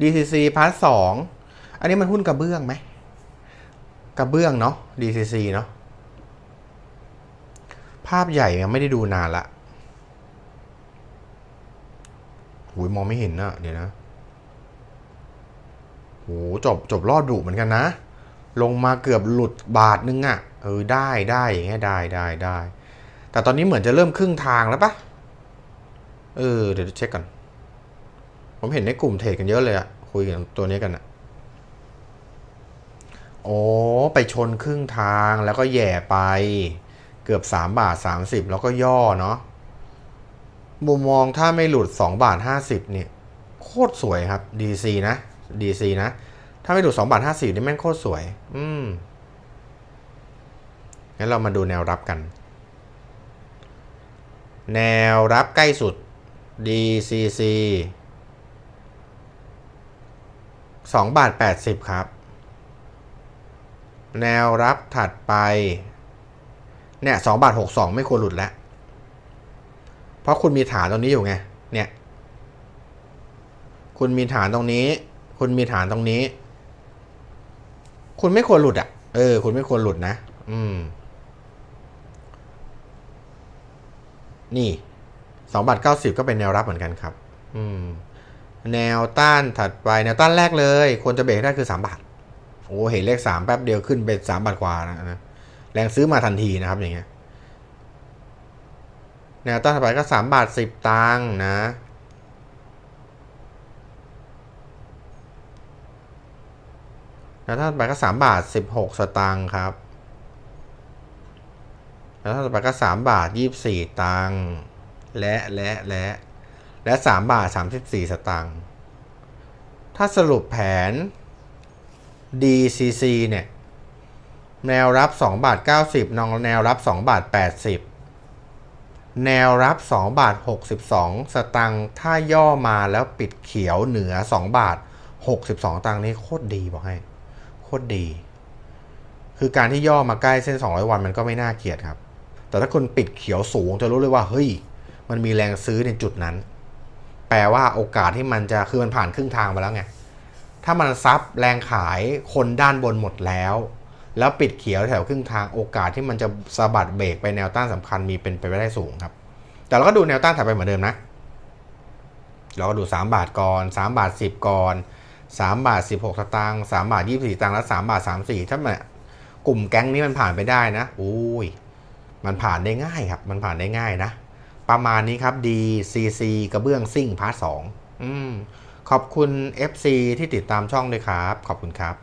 DCC พาร์ทสองอันนี้มันหุ้นกระเบื้องไหมกระเบื้องเนาะ DCC เนาะภาพใหญ่ยังไม่ได้ดูนานละหูยมองไม่เห็นนะเดี๋ยวนะโหจบจบรอดดุเหมือนกันนะ ลงมาเกือบหลุดบาทนึงอะ่ะ เออได้ได้อย่างเงี้ยได้ได้ได้ แต่ตอนนี้เหมือนจะเริ่มครึ่งทางแล้วปะเออ เดี๋ยวเช็คก่อน ผมเห็นในกลุ่มเทรดกันเยอะเลยอะคุยกันตัวนี้กันอะโอ้ไปชนครึ่งทางแล้วก็แย่ไป เกือบ 3 บาท 30 แล้วก็ย่อเนาะมุมมองถ้าไม่หลุด 2 บาท 50เนี่ยโคตรสวยครับ DC นะ DC นะ ถ้าไม่หลุด 2 บาท 50นี่แม่งโคตรสวย อืมงั้นเรามาดูแนวรับกัน แนวรับใกล้สุด DCC 2 บาท 80 ครับ แนวรับถัดไป เนี่ย2บาท 62 ไม่ควรหลุดแล้ว เพราะคุณมีฐานตรงนี้อยู่ไง เนี่ย คุณมีฐานตรงนี้ คุณมีฐานตรงนี้ คุณไม่ควรหลุดอะ เออ คุณไม่ควรหลุดนะ อืม นี่สองบาทเก้าสิบก็เป็นแนวรับเหมือนกันครับ อืม แนวต้านถัดไปแนวต้านแรกเลยควรจะเบรกได้คือสามบาท โอ้เห็นเลขสามแป๊บเดียวขึ้นเป็นสามบาทกว่านะนะแรงซื้อมาทันทีนะครับอย่างเงี้ยแนวต้านถัดไปก็สามบาทสิบตังค์นะแนวต้านถัดไปก็สามบาทสิบหกสตางค์ครับแนวต้านถัดไปก็สามบาทยี่สิบสี่ตังค์และและและ และสามบาทสามสิบสี่สตางค์ถ้าสรุปแผน DCC เนี่ยแนวรับ 2 บาท 90นองแนวรับ 2 บาท 80 แนวรับ 2 บาท 62 สตังค์ถ้าย่อมาแล้วปิดเขียวเหนือ 2 บาท 62 ตังค์นี้โคตรดีบอกให้ โคตรดี คือการที่ย่อมาใกล้เส้น 200 วันมันก็ไม่น่าเกลียดครับ แต่ถ้าคุณปิดเขียวสูงจะรู้เลยว่า เฮ้ย มันมีแรงซื้อในจุดนั้น ลว่าโอกาสที่มันจะคือมันผ่านครึ่งทางไปแล้วไง ถ้ามันซับแรงขายคนด้านบนหมดแล้ว แล้วปิดเขียวแถวครึ่งทางโอกาสที่มันจะสะบัดเบรกไปแนวต้านสำคัญมีเป็นไปได้สูงครับ แต่เราก็ดูแนวต้านถัดไปเหมือนเดิมนะ เราก็ดู 3 บาทก่อน 3 บาท 10 ก่อน 3 บาท 16สตางค์3บาท 24สตางค์แล้ว3บาท 34 ถ้ามันกลุ่มแก๊งนี้มันผ่านไปได้นะอุ้ยมันผ่านได้ง่ายครับ มันผ่านได้ง่ายนะ ประมาณนี้ครับ DCC กระเบื้องซิ่งพาร์ทสองขอบคุณ FC ที่ติดตามช่องด้วยครับ ขอบคุณครับ